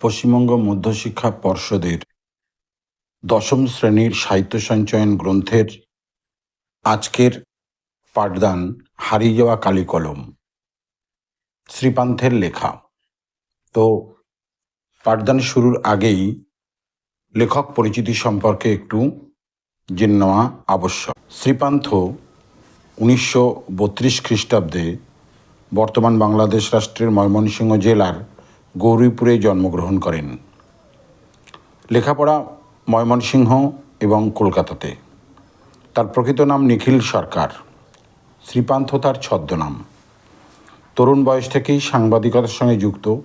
পশ্চিমবঙ্গ মধ্যশিক্ষা পর্ষদের দশম শ্রেণির সাহিত্য সঞ্চয়ন গ্রন্থের আজকের পাঠদান, হারিয়ে যাওয়া কালী কলম। শ্রীপান্থের লেখা। তো পাঠদান শুরুর আগেই লেখক পরিচিতি সম্পর্কে একটু জেনে নেওয়া আবশ্যক। শ্রীপান্থ উনিশশো বত্রিশ খ্রিস্টাব্দে বর্তমান বাংলাদেশ রাষ্ট্রের ময়মনসিংহ জেলার গৌরীপুরে জন্মগ্রহণ করেন। লেখাপড়া ময়মনসিংহ এবং কলকাতাতে। তার প্রকৃত নাম নিখিল সরকার। শ্রীপান্থ তার ছদ্মনাম। তরুণ বয়স থেকেই সাংবাদিকতার সঙ্গে যুক্ত।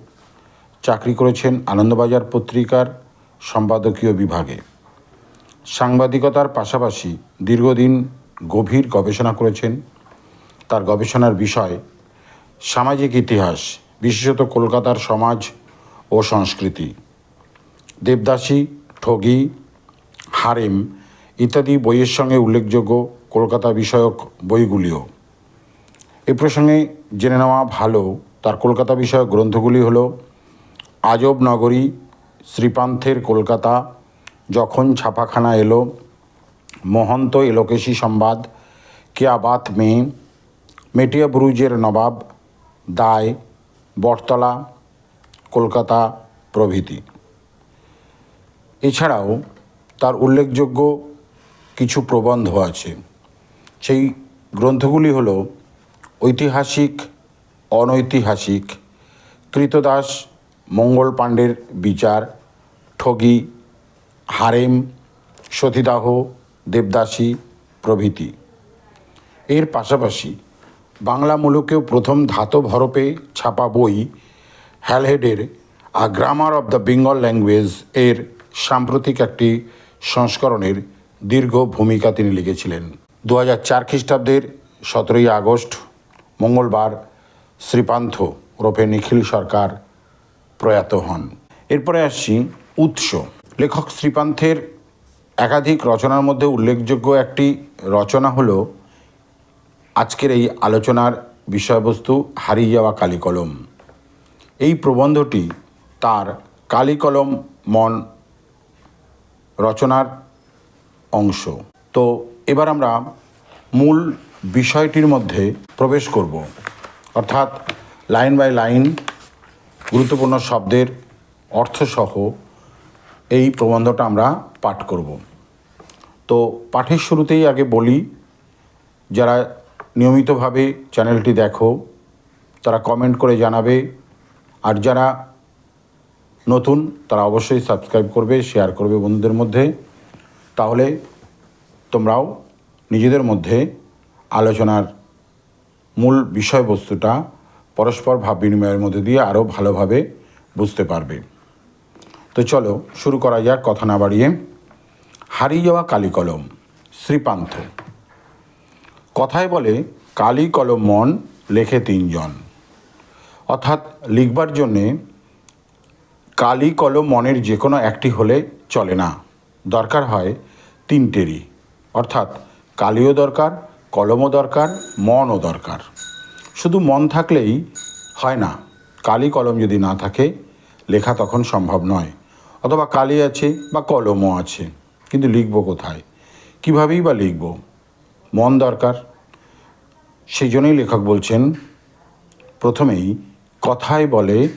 চাকরি করেছেন আনন্দবাজার পত্রিকার সম্পাদকীয় বিভাগে। সাংবাদিকতার পাশাপাশি দীর্ঘদিন গভীর গবেষণা করেছেন। তার গবেষণার বিষয় সামাজিক ইতিহাস বিশেষত কলকাতার সমাজ ও সংস্কৃতি। দেবদাসী, ঠগি, হারেম ইত্যাদি বইয়ের সঙ্গে উল্লেখযোগ্য কলকাতা বিষয়ক বইগুলিও। এ প্রসঙ্গে জেনে নেওয়া ভালো, তার কলকাতা বিষয়ক গ্রন্থগুলি হলো আজব নগরী, শ্রীপান্থের কলকাতা, যখন ছাপাখানা এলো, মহন্ত এলোকেশী সংবাদ, কেয়াবাত মেয়ে মেটিয়া ব্রুজের নবাব, দায় বটতলা, কলকাতা প্রভৃতি। এছাড়াও তার উল্লেখযোগ্য কিছু প্রবন্ধ আছে। সেই গ্রন্থগুলি হল ঐতিহাসিক, অনৈতিহাসিক, কৃতদাস, মঙ্গল পাণ্ডের বিচার, ঠগি, হারেম, সতীদাহ, দেবদাসী প্রভৃতি। এর পাশাপাশি বাংলা মূলকেও প্রথম ধাতব হরপে ছাপা বই হ্যালহেডের a grammar of the Bengal language এর সাম্প্রতিক একটি সংস্করণের দীর্ঘ ভূমিকা তিনি লিখেছিলেন। দু হাজার চার খ্রিস্টাব্দের সতেরোই আগস্ট, মঙ্গলবার, শ্রীপান্থ ওরফে নিখিল সরকার প্রয়াত হন। এরপরে আসছি উৎস। লেখক শ্রীপান্থের একাধিক রচনার মধ্যে উল্লেখযোগ্য একটি রচনা হলো আজকের এই আলোচনার বিষয়বস্তু হারিয়ে যাওয়া কালিকলম। এই প্রবন্ধটি তার কালিকলম মন রচনার অংশ। তো এবার আমরা মূল বিষয়টির মধ্যে প্রবেশ করব। অর্থাৎ লাইন বাই লাইন গুরুত্বপূর্ণ শব্দের অর্থসহ এই প্রবন্ধটা আমরা পাঠ করব। তো পাঠের শুরুতেই আগে বলি, যারা নিয়মিতভাবে চ্যানেলটি দেখো, তারা কমেন্ট করে জানাবে, আর যারা নতুন, তারা অবশ্যই সাবস্ক্রাইব করবে শেয়ার করবে বন্ধুদের মধ্যে। তাহলে তোমরাও নিজেদের মধ্যে আলোচনার মূল বিষয়বস্তুটা পরস্পর ভাব বিনিময়ের মধ্যে দিয়ে আরও ভালোভাবে বুঝতে পারবে। তো চলো, শুরু করা যাক, কথা না বাড়িয়ে। হারিয়ে যাওয়া কালিকলম, শ্রীপান্থ। কথায় বলে, কালি কলম মন লেখে তিনজন। অর্থাৎ লিখবার জন্যে কালি কলম মনের যে কোনো একটি হলে চলে না। দরকার হয় তিনটেরই। অর্থাৎ কালিও দরকার, কলমও দরকার, মনও দরকার। শুধু মন থাকলেই হয় না। কালি কলম যদি না থাকে, লেখা তখন সম্ভব নয়। অথবা কালি আছে বা কলমও আছে, কিন্তু লিখব কোথায়? কীভাবেই বা লিখব? মন দরকার। সেই জন্যই লেখক বলছেন, প্রথমেই কথায় বলে,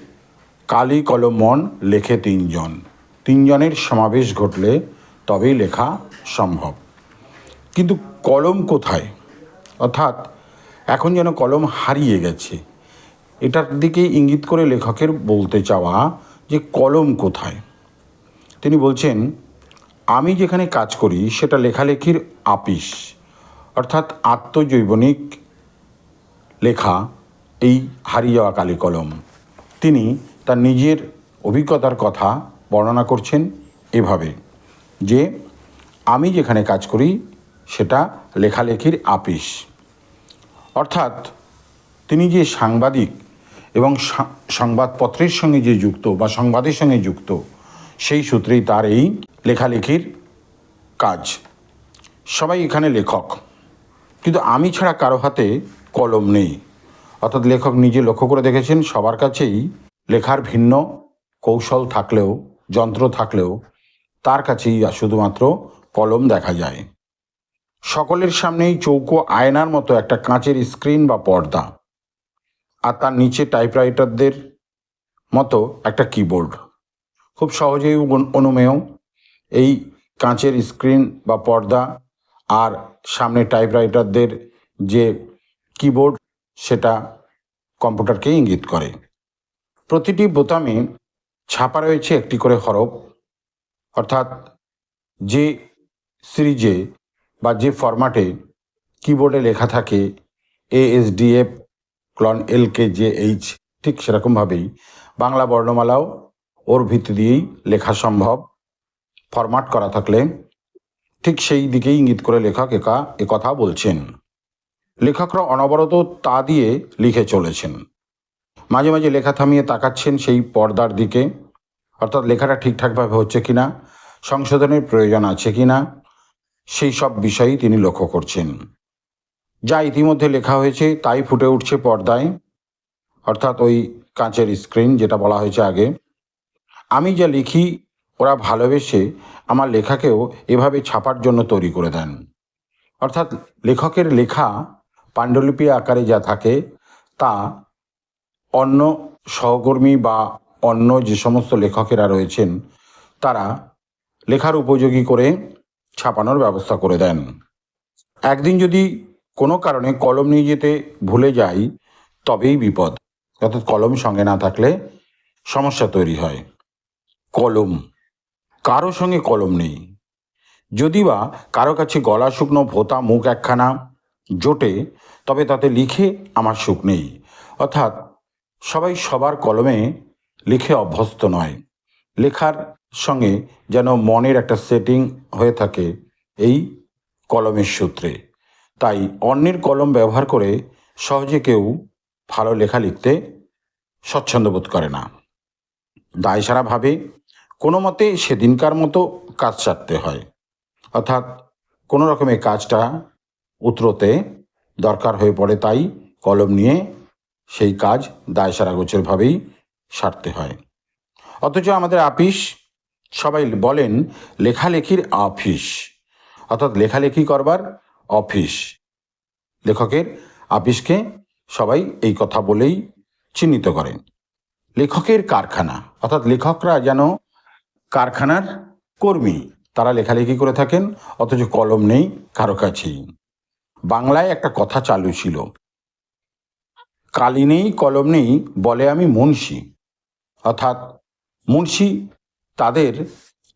কালি কলম মন লেখে তিনজন। তিনজনের সমাবেশ ঘটলে তবেই লেখা সম্ভব। কিন্তু কলম কোথায়? অর্থাৎ এখন যেন কলম হারিয়ে গেছে। এটার দিকে ইঙ্গিত করে লেখকের বলতে চাওয়া যে কলম কোথায়? তিনি বলছেন, আমি যেখানে কাজ করি সেটা লেখালেখির আপিস। অর্থাৎ আত্মজৈবনিক লেখা এই হারিয়ে যাওয়া কালি কলম। তিনি তার নিজের অভিজ্ঞতার কথা বর্ণনা করছেন এভাবে যে, আমি যেখানে কাজ করি, সেটা লেখালেখির আপিস। অর্থাৎ তিনি যে সাংবাদিক এবং সংবাদপত্রের সঙ্গে যে যুক্ত বা সংবাদের সঙ্গে যুক্ত, সেই সূত্রেই তার এই লেখালেখির কাজ। সবাই এখানে লেখক। কিন্তু আমি ছাড়া কারও হাতে কলম নেই। অর্থাৎ লেখক নিজে লক্ষ্য করে দেখেছেন, সবার কাছেই লেখার ভিন্ন কৌশল থাকলেও, যন্ত্র থাকলেও তার কাছেই শুধুমাত্র কলম দেখা যায়। সকলের সামনেই চৌকো আয়নার মতো একটা কাঁচের স্ক্রিন বা পর্দা আর তার নিচে টাইপরাইটারদের মতো একটা কিবোর্ড। খুব সহজেই অনু- অনুমেয় এই কাঁচের স্ক্রিন বা পর্দা আর সামনে টাইপরাইটারদের যে কিবোর্ড সেটা কম্পিউটারকে ইঙ্গিত করে। প্রতিটি বোতামে ছাপা রয়েছে একটি করে হরফ। অর্থাৎ যে সিরিজে বা যে ফরম্যাটে কিবোর্ডে লেখা থাকে এএসডিএফ ক্লন এল কে জে এইচ ঠিক সেরকমভাবেই বাংলা বর্ণমালাও ওর ভিত্তি দিয়েই লেখা সম্ভব। ফরম্যাট করা থাকলে ঠিক সেই দিকেই ইঙ্গিত করে লেখক একা কথা বলছেন। লেখকরা অনবরত তা দিয়ে লিখে চলেছেন। মাঝে মাঝে লেখা থামিয়ে তাকাচ্ছেন সেই পর্দার দিকে। অর্থাৎ লেখাটা ঠিকঠাকভাবে হচ্ছে কিনা, সংশোধনের প্রয়োজন আছে কি না সেই সব বিষয়ই তিনি লক্ষ্য করছেন। যা ইতিমধ্যে লেখা হয়েছে তাই ফুটে উঠছে পর্দায়। অর্থাৎ ওই কাঁচের স্ক্রিন যেটা বলা হয়েছে আগে। আমি যা লিখি ওরা ভালোবেসে আমার লেখাকেও এভাবে ছাপার জন্য তৈরি করে দেন। অর্থাৎ লেখকের লেখা পাণ্ডুলিপি আকারে যা থাকে, তা অন্য সহকর্মী বা অন্য যে সমস্ত লেখকেরা রয়েছেন, তারা লেখার উপযোগী করে ছাপানোর ব্যবস্থা করে দেন। একদিন যদি কোনো কারণে কলম নিয়ে যেতে ভুলে যাই, তবেই বিপদ। অর্থাৎ কলম সঙ্গে না থাকলে সমস্যা তৈরি হয়। কলম কারও সঙ্গে কলম নেই। যদি বা কারও কাছে গলা শুকনো ভোতা মুখ একখানা জোটে, তবে তাতে লিখে আমার সুখ নেই। অর্থাৎ সবাই সবার কলমে লিখে অভ্যস্ত নয়। লেখার সঙ্গে যেন মনের একটা সেটিং হয়ে থাকে এই কলমের সূত্রে। তাই অন্যের কলম ব্যবহার করে সহজে কেউ ভালো লেখা লিখতে স্বচ্ছন্দ বোধ করে না। দায়সারাভাবে কোনো মতে সেদিনকার মতো কাজ সারতে হয়। অর্থাৎ কোনো রকমের কাজটা উতরোতে দরকার হয়ে পড়ে তাই কলম নিয়ে সেই কাজ দায়সারা গোছেরভাবেই সারতে হয়। অথচ আমাদের আপিস সবাই বলেন, লেখালেখির আফিস। অর্থাৎ লেখালেখি করবার অফিস। লেখকের আপিসকে সবাই এই কথা বলেই চিহ্নিত করেন। লেখকের কারখানা, অর্থাৎ লেখকরা যেন কারখানার কর্মী। তারা লেখালেখি করে থাকেন, অথচ কলম নেই, কারও কাছেই। বাংলায় একটা কথা চালু ছিল। কালি নেই, কলম নেই, বলে আমি মুন্সি। অর্থাৎ মুন্সি তাদের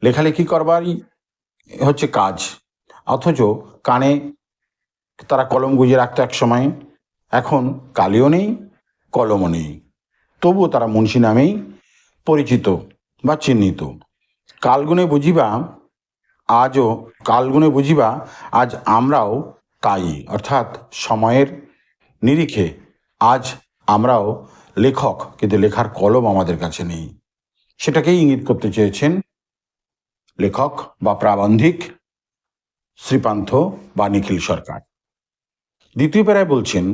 লেখালেখি করবারই হচ্ছে কাজ। অথচ কানে তারা কলম গুঁজে রাখতো এক সময়। এখন কালিও নেই, কলমও নেই। তবুও তারা মুন্সি নামেই পরিচিত বা চিহ্নিত। কালগুনে বুঝিবা, আজও কালগুনে বুঝিবা, আজ আমরাও তাই, অর্থাৎ সময়ের নিরিখে আজ আমরাও লেখক, কিন্তু লেখার কলম আমাদের কাছে নেই। সেটাকেই ইঙ্গিত করতে চেয়েছেন লেখক বা প্রাবন্ধিক শ্রীপান্থ বা নিখিল সরকার। দ্বিতীয় পেরায় বলছেন,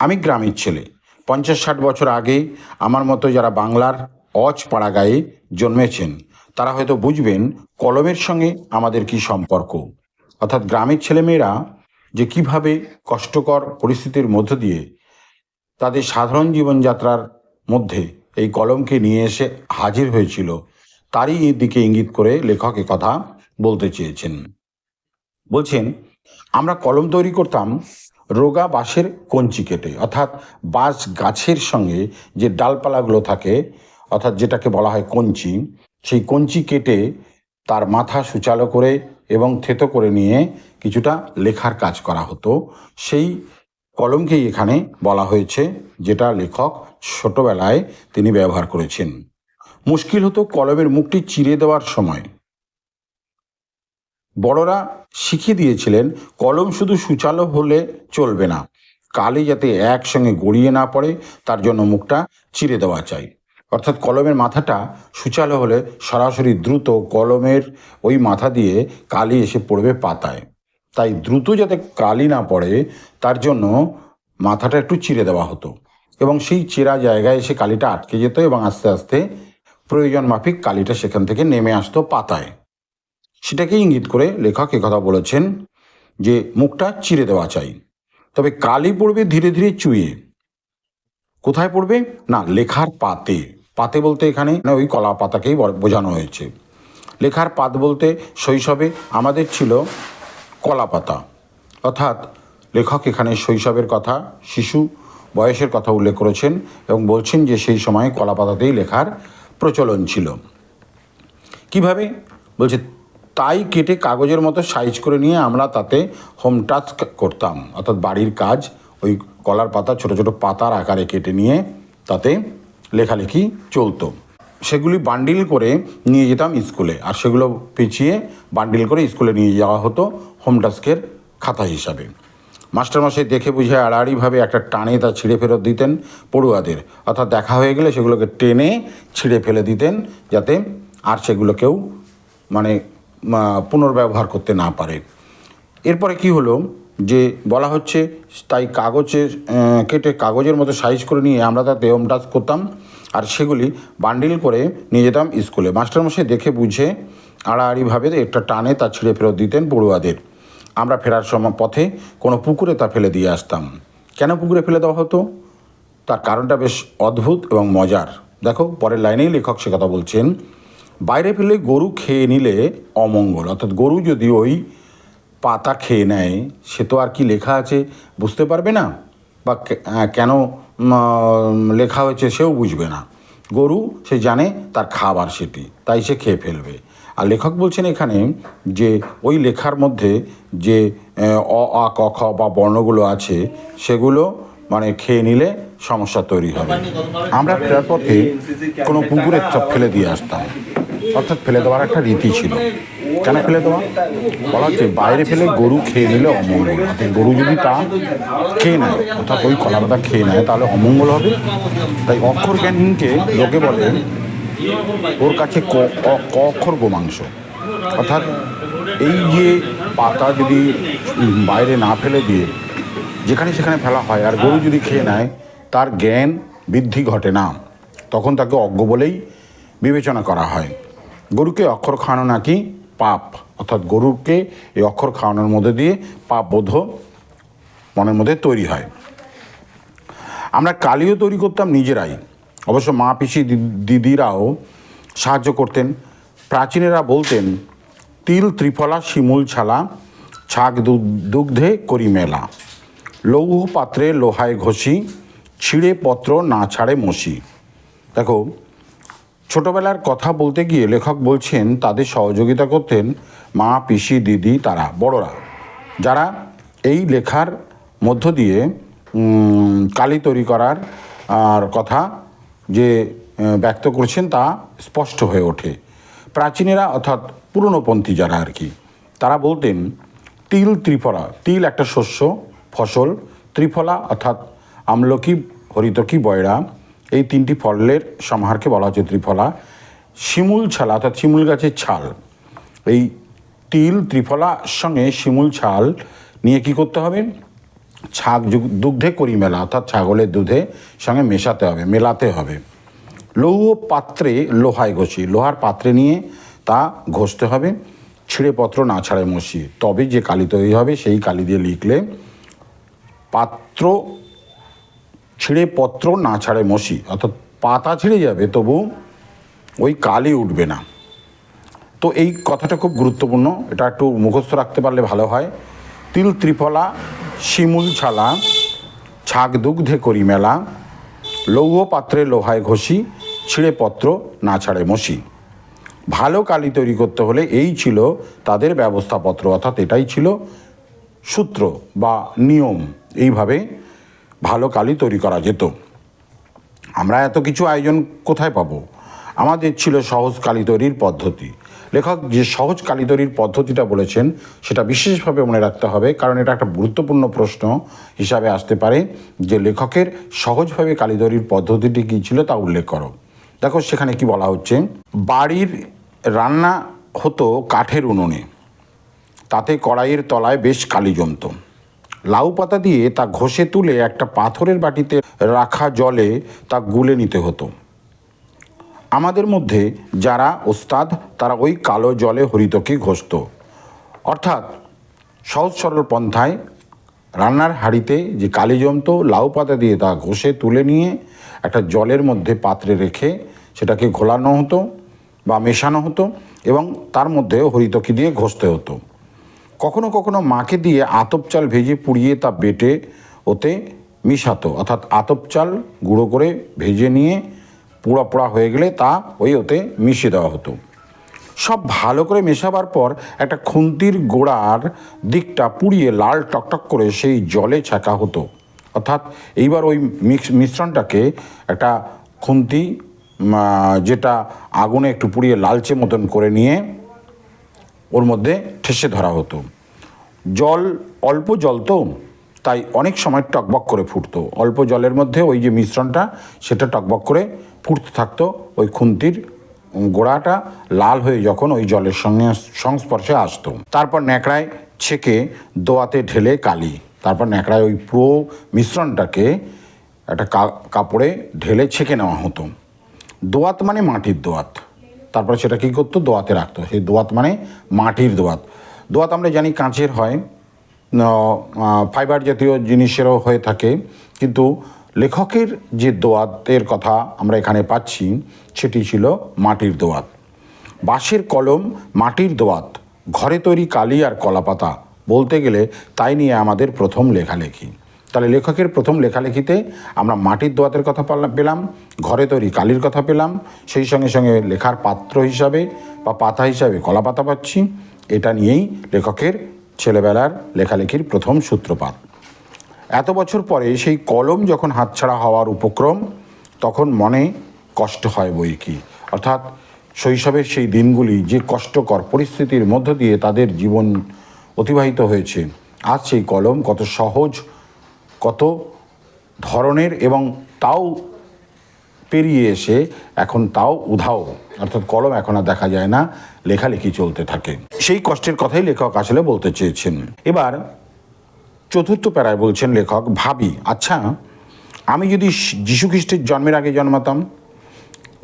আমি গ্রামের ছেলে। পঞ্চাশ ষাট বছর আগে আমার মতো যারা বাংলার অজ পাড়া গায়ে জন্মেছেন তারা হয়তো বুঝবেন কলমের সঙ্গে আমাদের কি সম্পর্ক। অর্থাৎ গ্রামের ছেলেমেয়েরা যে কীভাবে কষ্টকর পরিস্থিতির মধ্য দিয়ে তাদের সাধারণ জীবনযাত্রার মধ্যে এই কলমকে নিয়ে এসে হাজির হয়েছিল, তারই দিকে ইঙ্গিত করে লেখক কথা বলতে চেয়েছেন। বলছেন, আমরা কলম তৈরি করতাম রোগা বাঁশের কঞ্চি কেটে, অর্থাৎ বাঁশ গাছের সঙ্গে যে ডালপালাগুলো থাকে, অর্থাৎ যেটাকে বলা হয় কঞ্চি সেই কঞ্চি কেটে তার মাথা সুচালো করে এবং থেতো করে নিয়ে কিছুটা লেখার কাজ করা হতো। সেই কলমকেই এখানে বলা হয়েছে, যেটা লেখক ছোটবেলায় তিনি ব্যবহার করেছেন। মুশকিল হতো কলমের মুখটি চিরে দেওয়ার সময়। বড়রা শিখিয়ে দিয়েছিলেন, কলম শুধু সুচালো হলে চলবে না কালি যাতে একসঙ্গে গড়িয়ে না পড়ে, তার জন্য মুখটা চিরে দেওয়া চাই। অর্থাৎ কলমের মাথাটা সুচালো হলে সরাসরি দ্রুত কলমের ওই মাথা দিয়ে কালি এসে পড়বে পাতায়। তাই দ্রুত যাতে কালি না পড়ে, তার জন্য মাথাটা একটু চিরে দেওয়া হতো এবং সেই চেরা জায়গায় এসে কালিটা আটকে যেত এবং আস্তে আস্তে প্রয়োজন মাফিক কালিটা সেখান থেকে নেমে আসতো পাতায়। সেটাকে ইঙ্গিত করে লেখক কথা বলেছেন যে, মুখটা চিরে দেওয়া চাই। তবে কালি পড়বে ধীরে ধীরে চুয়ে কোথায় পড়বে? না, লেখার পাতে। পাতে বলতে এখানে ওই কলা পাতাকেই বোঝানো হয়েছে। লেখার পাত বলতে শৈশবে আমাদের ছিল কলা পাতা। অর্থাৎ লেখক এখানে শৈশবের কথা, শিশু বয়সের কথা উল্লেখ করেছেন এবং বলছেন যে সেই সময় কলা পাতাতেই লেখার প্রচলন ছিল। কীভাবে? বলছে, তাই কেটে কাগজের মতো সাইজ করে নিয়ে আমরা তাতে হোম টাচ করতাম। অর্থাৎ বাড়ির কাজ, ওই কলার পাতা ছোট ছোট পাতার আকারে কেটে নিয়ে তাতে লেখালেখি চলতো। সেগুলি বান্ডিল করে নিয়ে যেতাম স্কুলে। আর সেগুলো পিছিয়ে বান্ডিল করে স্কুলে নিয়ে যাওয়া হতো হোম টাস্কের খাতা হিসাবে। মাস্টারমশাই দেখে বুঝে আড়াআড়িভাবে একটা টানে তা ছিঁড়ে ফেরত দিতেন পড়ুয়াদের। অর্থাৎ দেখা হয়ে গেলে সেগুলোকে টেনে ছিঁড়ে ফেলে দিতেন যাতে আর সেগুলো কেউ মানে পুনর্ব্যবহার করতে না পারে। এরপরে কি হলো? যে বলা হচ্ছে, তাই কাগজে কেটে কাগজের মতো সাইজ করে নিয়ে আমরা তাতে হোম টাচ করতাম। আর সেগুলি বান্ডিল করে নিয়ে যেতাম স্কুলে। মাস্টারমশাই দেখে বুঝে আড়াআড়িভাবে একটা টানে তা ছিঁড়ে ফেরত দিতেন পড়ুয়াদের। আমরা ফেরার সময় পথে কোনো পুকুরে তা ফেলে দিয়ে আসতাম। কেন পুকুরে ফেলে দেওয়া হতো? তার কারণটা বেশ অদ্ভুত এবং মজার। দেখো, পরের লাইনেই লেখক সে কথা বলছেন, বাইরে ফেলে গরু খেয়ে নিলে অমঙ্গল। অর্থাৎ গরু যদি ওই পাতা খেয়ে নেয়, সে তো আর কি লেখা আছে বুঝতে পারবে না? বা কেন লেখা হয়েছে সেও বুঝবে না। গরু, সে জানে তার খাবার সেটি, তাই সে খেয়ে ফেলবে। আর লেখক বলছেন এখানে যে, ওই লেখার মধ্যে যে অ, আ, ক, খ বা বর্ণগুলো আছে, সেগুলো মানে খেয়ে নিলে সমস্যা তৈরি হবে। আমরা ফেরার পথে কোনো পুকুরে চপ ফেলে দিয়ে আসতাম। অর্থাৎ ফেলে দেওয়ার একটা রীতি ছিল। কেন ফেলে দেওয়া বলা হচ্ছে বাইরে ফেলে গরু খেয়ে নিলে অমঙ্গল। অর্থাৎ গরু যদি তা খেয়ে নেয় অর্থাৎ ওই কলা পাতা খেয়ে নেয়, তাহলে অমঙ্গল হবে? তাই অক্ষর জ্ঞানহীনকে লোকে বলে, ওর কাছে ক অক্ষর গোমাংস। অর্থাৎ এই যে পাতা যদি বাইরে না ফেলে দিয়ে যেখানে সেখানে ফেলা হয়, আর গরু যদি খেয়ে নেয়, তার জ্ঞান বৃদ্ধি ঘটে না। তখন তাকে অজ্ঞ বলেই বিবেচনা করা হয়। গরুকে অক্ষর খাওয়ানো নাকি পাপ, অর্থাৎ গরুকে এই অক্ষর খাওয়ানোর মধ্যে দিয়ে পাপ বোধ মনের মধ্যে তৈরি হয়। আমরা কালিও তৈরি করতাম নিজেরাই। অবশ্য মা পিসি দিদিরাও সাহায্য করতেন। প্রাচীনেরা বলতেন, তিল, ত্রিফলা, শিমুল, ছালা দু- দুগ্ধে করি মেলা। লৌহ পাত্রে লোহায় ঘষি, ছিঁড়ে পত্র না ছাড়ে মসি দেখো ছোটবেলার কথা বলতে গিয়ে লেখক বলছেন, তাদের সহযোগিতা করতেন মা, পিসি, দিদি, তারা, বড়রা, যারা এই লেখার মধ্য দিয়ে কালি তৈরি করার, আর কথা যে ব্যক্ত করছেন তা স্পষ্ট হয়ে ওঠে। প্রাচীনেরা অর্থাৎ পুরনোপন্থী যারা আর কি, তারা বলতেন, তিল ত্রিফলা, তিল একটা শস্য, ফসল, ত্রিফলা অর্থাৎ আমলকি, হরিতকি, বয়রা এই তিনটি ফলের সমাহারকে বলা হচ্ছে ত্রিফলা। শিমুল ছাল, অর্থাৎ শিমুল গাছের ছাল। এই তিল, ত্রিফলার সঙ্গে শিমুল ছাল নিয়ে কি করতে হবে? ছাগ দুগ্ধে করি মেলা, অর্থাৎ ছাগলের দুধে সঙ্গে মেশাতে হবে, মেলাতে হবে। লৌহ পাত্রে লোহায় ঘষি, লোহার পাত্রে নিয়ে তা ঘষতে হবে। ছিঁড়ে পত্র না ছাড়ে মসি, তবে যে কালি তৈরি হবে সেই কালি দিয়ে লিখলে পাত্র ছিঁড়ে পত্র না ছাড়ে মসি অর্থাৎ পাতা ছিঁড়ে যাবে, তবু ওই কালি উঠবে না। তো এই কথাটা খুব গুরুত্বপূর্ণ, এটা একটু মুখস্থ রাখতে পারলে ভালো হয়। তিল ত্রিফলা, শিমুল ছালা ছাগ দুগ্ধে করি মেলা, লৌহ পাত্রে লোহায় ঘষি, ছিঁড়ে পত্র না ছাড়ে মসি ভালো কালি তৈরি করতে হলে এই ছিল তাদের ব্যবস্থাপত্র, অর্থাৎ এটাই ছিল সূত্র বা নিয়ম। এইভাবে ভালো কালি তৈরি করা যেত। আমরা এত কিছু আয়োজন কোথায় পাবো? আমাদের ছিল সহজ কালি তৈরির পদ্ধতি। লেখক যে সহজ কালি তৈরির পদ্ধতিটা বলেছেন, সেটা বিশেষভাবে মনে রাখতে হবে, কারণ এটা একটা গুরুত্বপূর্ণ প্রশ্ন হিসাবে আসতে পারে যে লেখকের সহজভাবে কালি তৈরির পদ্ধতিটি কী ছিল তা উল্লেখ করো। দেখো সেখানে কি বলা হচ্ছে, বাড়ির রান্না হতো কাঠের উনুনে, তাতে কড়াইয়ের তলায় বেশ কালি জমত। লাউ পাতা দিয়ে তা ঘষে তুলে একটা পাথরের বাটিতে রাখা জলে তা গুলে নিতে হতো। আমাদের মধ্যে যারা ওস্তাদ, তারা ওই কালো জলে হরিতকে ঘষত। অর্থাৎ সহজ সরল পন্থায় রান্নার হাঁড়িতে যে কালি জমতো লাউ পাতা দিয়ে তা ঘষে তুলে নিয়ে একটা জলের মধ্যে পাত্রে রেখে সেটাকে ঘোলানো হতো বা মেশানো হতো এবং তার মধ্যে হরিতকি দিয়ে ঘষতে হতো। কখনো কখনো মাকে দিয়ে আতপ চাল ভেজে পুড়িয়ে তা বেটে ওতে মিশাতো। অর্থাৎ আতপ চাল গুঁড়ো করে ভেজে নিয়ে পোড়া পোড়া হয়ে গেলে তা ওই ওতে মিশিয়ে দেওয়া হতো। সব ভালো করে মেশাবার পর একটা খুন্তির গোড়ার দিকটা পুড়িয়ে লাল টকটক করে সেই জলে ছাকা হতো। অর্থাৎ এইবার ওই মিক্স, মিশ্রণটাকে একটা খুন্তি যেটা আগুনে একটু পুড়িয়ে লালচে মতন করে নিয়ে ওর মধ্যে ঠেসে ধরা হতো। জল, অল্প জল তো, তাই অনেক সময় টকবক করে ফুটতো। অল্প জলের মধ্যে ওই যে মিশ্রণটা, সেটা টকবক করে ফুটতে থাকতো। ওই খুন্তির গোড়াটা লাল হয়ে যখন ওই জলের সঙ্গে সংস্পর্শে আসতো। তারপর ন্যাকড়ায় ছেঁকে দোয়াতে ঢেলে কালি। তারপর ন্যাকড়ায় ওই পুরো মিশ্রণটাকে একটা কাপড়ে ঢেলে ছেঁকে নেওয়া হতো। দোয়াত মানে মাটির দোয়াত। তারপরে সেটা কী করতো? দোয়াতে রাখতো। সেই দোয়াত মানে মাটির দোয়াত। দোয়াত আমরা জানি কাঁচের হয়। ফাইবার জাতীয় জিনিসেরও হয়ে থাকে। কিন্তু লেখকের যে দোয়াতের কথা আমরা এখানে পাচ্ছি, সেটি ছিল মাটির দোয়াত। বাঁশের কলম মাটির দোয়াত। ঘরে তৈরি কালি আর কলাপাতা। বলতে গেলে তাই নিয়ে আমাদের প্রথম লেখালেখি। তাহলে লেখকের প্রথম লেখালেখিতে আমরা মাটির দোয়াতের কথা পেলাম, ঘরে তৈরি কালির কথা পেলাম, সেই সঙ্গে সঙ্গে লেখার পাত্র হিসাবে বা পাতা হিসাবে কলা পাতা পাচ্ছি। এটা নিয়েই লেখকের ছেলেবেলার লেখালেখির প্রথম সূত্রপাত। এত বছর পরে সেই কলম যখন হাতছাড়া হওয়ার উপক্রম, তখন মনে কষ্ট হয় বই কি। অর্থাৎ শৈশবের সেই দিনগুলি যে কষ্টকর পরিস্থিতির মধ্য দিয়ে তাদের জীবন অতিবাহিত হয়েছে, আজ সেই কলম কত সহজ কত ধরনের এবং তাও পেরিয়ে এসে এখন তাও উধাও। অর্থাৎ কলম এখন আর দেখা যায় না, লেখালেখি চলতে থাকে। সেই কষ্টের কথাই লেখক আসলে বলতে চেয়েছেন। এবার চতুর্থ প্যারায় বলছেন লেখক, ভাবি আচ্ছা আমি যদি যীশুখ্রিস্টের জন্মের আগে জন্মাতাম,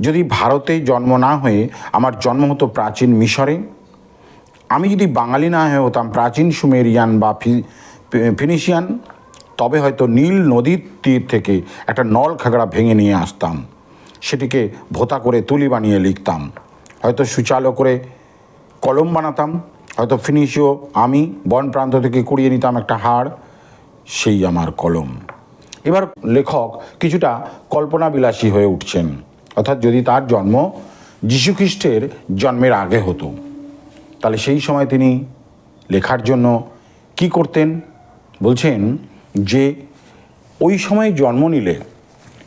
যদি ভারতে জন্ম না হয়ে আমার জন্ম হতো প্রাচীন মিশরে, আমি যদি বাঙালি না হয়ে হতাম প্রাচীন সুমেরিয়ান বা ফিনিশিয়ান তবে হয়তো নীল নদীর তীর থেকে একটা নল খাগড়া ভেঙে নিয়ে আসতাম। সেটিকে ভোতা করে তুলি বানিয়ে লিখতাম। হয়তো সুচালো করে কলম বানাতাম। হয়তো ফিনিশিও আমি বন প্রান্ত থেকে কুড়িয়ে নিতাম একটা হাড়। সেই আমার কলম। এবার লেখক কিছুটা কল্পনাবিলাসী হয়ে উঠছেন। অর্থাৎ যদি তার জন্ম যীশুখ্রিস্টের জন্মের আগে হতো, তাহলে সেই সময় তিনি লেখার জন্য কি করতেন? বলছেন যে ওই সময় জন্ম নিলে,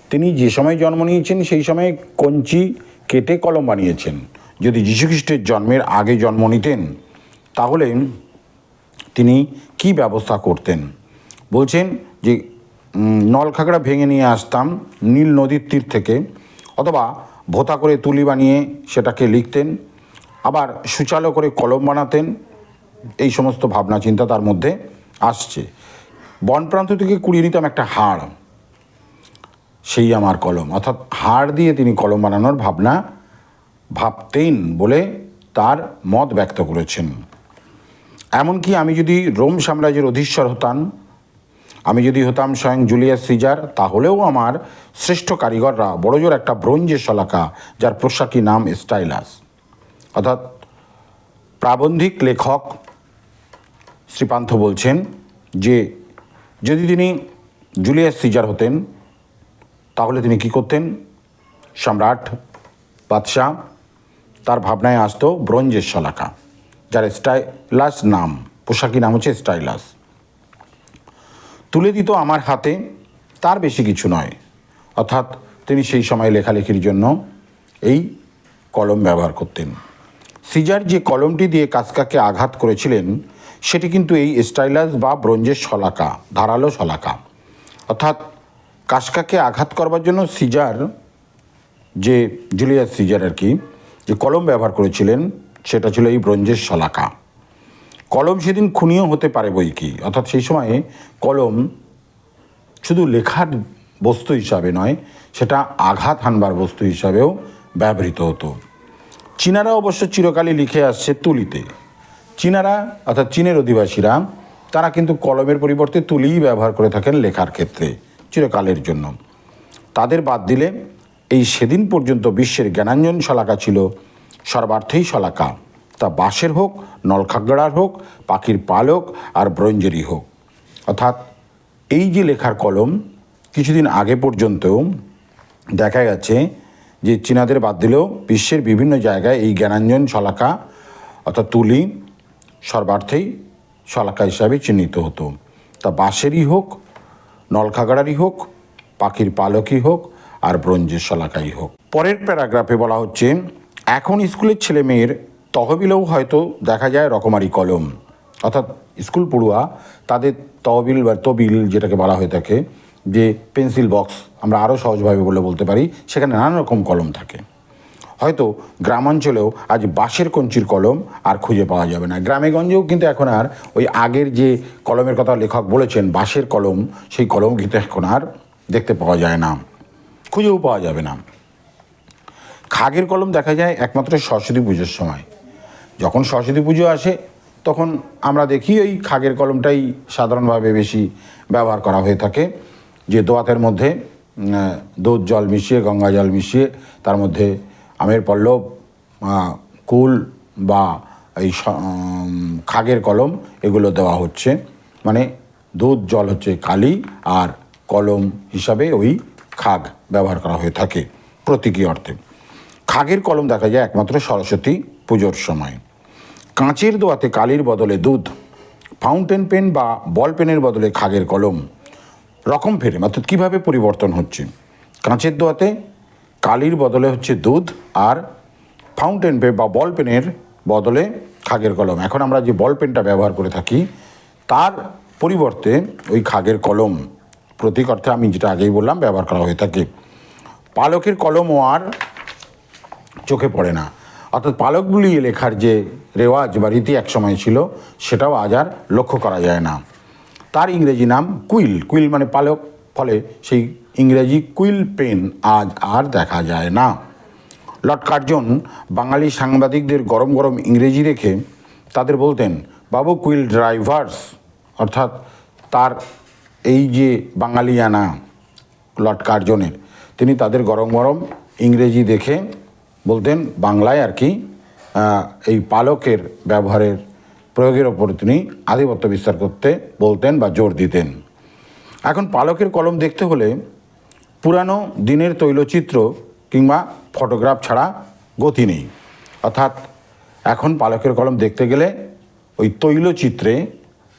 তিনি যে সময় জন্ম নিয়েছেন সেই সময় কঞ্চি কেটে কলম বানিয়েছেন। যদি যীশুখ্রিস্টের জন্মের আগে জন্ম নিতেন, তাহলে তিনি কি ব্যবস্থা করতেন? বলছেন যে নলখাগড়া ভেঙে নিয়ে আসতাম, নীল নদীর তীর থেকে, অথবা ভোতা করে তুলি বানিয়ে সেটাকে লিখতেন, আবার সুচালো করে কলম বানাতেন, এই সমস্ত ভাবনা চিন্তা তার মধ্যে আসছে। বন প্রান্ত থেকে কুড়িয়ে নিতাম একটা হাড়। সেই আমার কলম। অর্থাৎ হাড় দিয়ে তিনি কলম বানানোর ভাবনা ভাবতেন বলে তার মত ব্যক্ত করেছেন। এমনকি আমি যদি রোম সাম্রাজ্যের অধীশ্বর হতাম, আমি যদি হতাম স্বয়ং জুলিয়াস সিজার, তাহলেও আমার শ্রেষ্ঠ কারিগররা বড়জোর একটা ব্রোঞ্জের শলাকা, যার পোশাকি নাম স্টাইলাস। অর্থাৎ প্রাবন্ধিক লেখক শ্রীপান্থ বলছেন যে যদি তিনি জুলিয়াস সিজার হতেন, তাহলে তিনি কি করতেন? সম্রাট, বাদশাহ, তার ভাবনায় আসতো ব্রোঞ্জের শলাকা, যার স্টাইলাস নাম, পোশাকি নাম হচ্ছে স্টাইলাস। তুলে দিত আমার হাতে, তার বেশি কিছু নয়। অর্থাৎ তিনি সেই সময় লেখালেখির জন্য এই কলম ব্যবহার করতেন। সিজার যে কলমটি দিয়ে কাসকাকে আঘাত করেছিলেন সেটি কিন্তু এই স্টাইলাস বা ব্রোঞ্জের শলাকা, ধারালো শলাকা। অর্থাৎ কাশকাকে আঘাত করবার জন্য সিজার, যে জুলিয়াস সিজার আর কি, যে কলম ব্যবহার করেছিলেন, সেটা ছিল এই ব্রোঞ্জের শলাকা। কলম সেদিন খুনিও হতে পারে বই কি, অর্থাৎ সেই সময়ে কলম শুধু লেখার বস্তু হিসাবে নয়, সেটা আঘাত হানবার বস্তু হিসাবেও ব্যবহৃত হতো। চীনারা অবশ্য চিরকালই লিখে আসছে তুলিতে। চীনারা, অর্থাৎ চীনের অধিবাসীরা, তারা কিন্তু কলমের পরিবর্তে তুলিই ব্যবহার করে থাকেন লেখার ক্ষেত্রে, চিরকালের জন্য। তাদের বাদ দিলে এই সেদিন পর্যন্ত বিশ্বের জ্ঞানাঞ্জন শলাকা ছিল, সর্বার্থেই শলাকা। তা বাঁশের হোক, নলখাগড়ার হোক, পাখির পালক আর ব্রঞ্জেরই হোক। অর্থাৎ এই যে লেখার কলম, কিছুদিন আগে পর্যন্ত দেখা গেছে যে চীনাদের বাদ দিলেও বিশ্বের বিভিন্ন জায়গায় এই জ্ঞানাঞ্জন শলাকা, অর্থাৎ তুলি সর্বার্থেই শলাকা হিসাবে চিহ্নিত হতো। তা বাঁশেরই হোক, নলখাগড়ারই হোক, পাখির পালকই হোক, আর ব্রোঞ্জের শলাকাই হোক। পরের প্যারাগ্রাফে বলা হচ্ছে, এখন স্কুলের ছেলে মেয়ের তহবিলেও হয়তো দেখা যায় রকমারি কলম। অর্থাৎ স্কুল পড়ুয়া তাদের তহবিল বা তবিল যেটাকে বলা হয়ে থাকে, যে পেন্সিল বক্স, আমরা আরও সহজভাবে বলে বলতে পারি, সেখানে নানা রকম কলম থাকে। হয়তো গ্রামাঞ্চলেও আজ বাঁশের কঞ্চির কলম আর খুঁজে পাওয়া যাবে না। গ্রামে গঞ্জেও কিন্তু এখন আর ওই আগের যে কলমের কথা লেখক বলেছেন, বাঁশের কলম, সেই কলম কিন্তু এখন আর দেখতে পাওয়া যায় না, খুঁজেও পাওয়া যাবে না। খাগের কলম দেখা যায় একমাত্র সরস্বতী পুজোর সময়। যখন সরস্বতী পুজো আসে, তখন আমরা দেখি ওই খাগের কলমটাই সাধারণভাবে বেশি ব্যবহার করা হয়ে থাকে, যে দোয়াতের মধ্যে দুধ জল মিশিয়ে, গঙ্গা জল মিশিয়ে তার মধ্যে আমের পল্লব কুল বা এই খাগের কলম এগুলো দেওয়া হচ্ছে। মানে দুধ, জল হচ্ছে কালি আর কলম হিসাবে ওই খাগ ব্যবহার করা হয়ে থাকে প্রতীকী অর্থে। খাগের কলম দেখা যায় একমাত্র সরস্বতী পুজোর সময়। কাঁচের দোয়াতে কালির বদলে দুধ, ফাউন্টেন পেন বা বল পেনের বদলে খাগের কলম, রকম ফেরে অর্থাৎ কীভাবে পরিবর্তন হচ্ছে? কাঁচের দোয়াতে কালির বদলে হচ্ছে দুধ আর ফাউন্টেন পেন বা বল পেনের বদলে খাগের কলম। এখন আমরা যে বল পেনটা ব্যবহার করে থাকি, তার পরিবর্তে ওই খাগের কলম প্রতীক অর্থে আমি যেটা আগেই বললাম, ব্যবহার করা হয়ে থাকে। পালকের কলমও আর চোখে পড়ে না। অর্থাৎ পালক বুলিয়ে লেখার যে রেওয়াজ বা রীতি একসময় ছিল, সেটাও আজ আর লক্ষ্য করা যায় না। তার ইংরেজি নাম কুইল। কুইল মানে পালক, ফলে সেই ইংরেজি কুইল পেন আজ আর দেখা যায় না। লর্ড কার্জন বাঙালি সাংবাদিকদের গরম গরম ইংরেজি রেখে তাদের বলতেন, বাবু, কুইল ড্রাইভার্স। অর্থাৎ তার এই যে বাঙালিয়ানা লর্ড কার্জনের, তিনি তাদের গরম গরম ইংরেজি দেখে বলতেন, বাংলায় আর কি এই পালকের ব্যবহারের প্রয়োগের ওপর তিনি আধিপত্য বিস্তার করতে বলতেন বা জোর দিতেন। এখন পালকের কলম দেখতে হলে পুরানো দিনের তৈলচিত্র কিংবা ফটোগ্রাফ ছাড়া গতি নেই। অর্থাৎ এখন পালকের কলম দেখতে গেলে ওই তৈলচিত্রে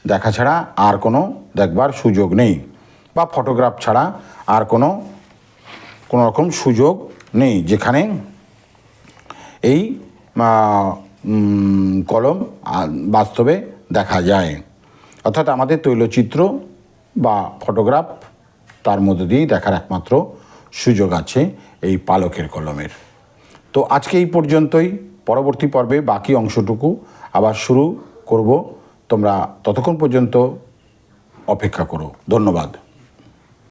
দেখা ছাড়া আর কোনো দেখবার সুযোগ নেই বা ফটোগ্রাফ ছাড়া আর কোনো কোনো রকম সুযোগ নেই যেখানে এই কলম বাস্তবে দেখা যায়। অর্থাৎ আমাদের তৈলচিত্র বা ফটোগ্রাফ তার মধ্যে দিয়েই দেখার একমাত্র সুযোগ আছে এই পালকের কলমের। তো আজকে এই পর্যন্তই। পরবর্তী পর্বে বাকি অংশটুকু আবার শুরু করব। তোমরা ততক্ষণ পর্যন্ত অপেক্ষা করো। ধন্যবাদ।